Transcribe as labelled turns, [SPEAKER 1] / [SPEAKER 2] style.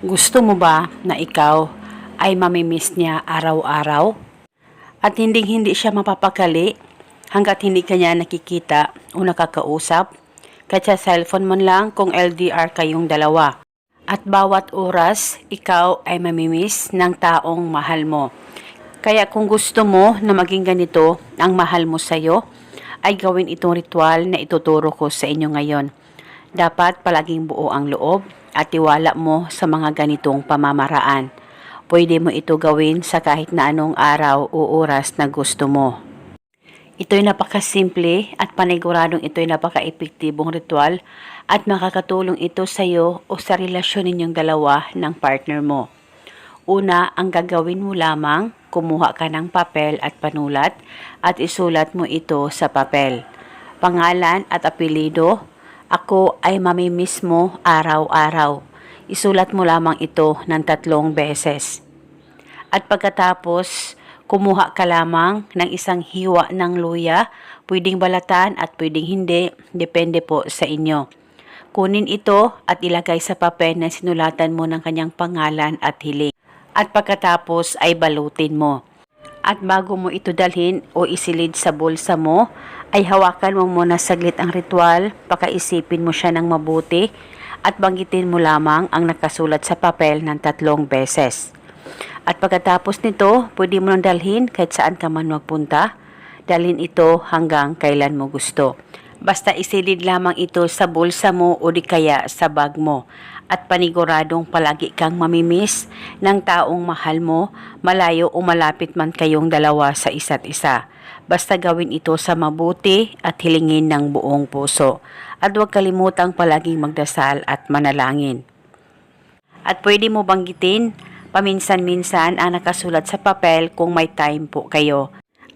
[SPEAKER 1] Gusto mo ba na ikaw ay mamimiss niya araw-araw? At hindi hindi siya mapapakali hanggat hindi kanya nakikita o nakakausap? Kahit sa cellphone mo lang kung LDR kayong dalawa. At bawat oras, ikaw ay mamimiss ng taong mahal mo. Kaya kung gusto mo na maging ganito ang mahal mo sa'yo, ay gawin itong ritual na ituturo ko sa inyo ngayon. Dapat palaging buo ang loob at tiwala mo sa mga ganitong pamamaraan. Pwede mo ito gawin sa kahit na anong araw o oras na gusto mo. Ito'y napakasimple at paniguradong ito'y napaka-epektibong ritual at makakatulong ito sa iyo o sa relasyon ninyong dalawa ng partner mo. Una, ang gagawin mo lamang, kumuha ka ng papel at panulat at isulat mo ito sa papel. Pangalan at apelido, ako ay mamimiss mo araw-araw. Isulat mo lamang ito ng tatlong beses. At pagkatapos, kumuha ka lamang ng isang hiwa ng luya, pwedeng balatan at pwedeng hindi, depende po sa inyo. Kunin ito at ilagay sa papel na sinulatan mo ng kanyang pangalan at hiling. At pagkatapos ay balutin mo. At bago mo ito dalhin o isilid sa bulsa mo, ay hawakan mo muna saglit ang ritual, pakaisipin mo siya ng mabuti, at banggitin mo lamang ang nakasulat sa papel ng tatlong beses. At pagkatapos nito, pwede mo nang dalhin kahit saan ka man magpunta. Dalhin ito hanggang kailan mo gusto. Basta isilid lamang ito sa bulsa mo o di kaya sa bag mo. At paniguradong palagi kang mamimiss ng taong mahal mo, malayo o malapit man kayong dalawa sa isa't isa. Basta gawin ito sa mabuti at hilingin ng buong puso. At huwag kalimutang palaging magdasal at manalangin. At pwede mo banggitin paminsan-minsan ang nakasulat sa papel kung may time po kayo.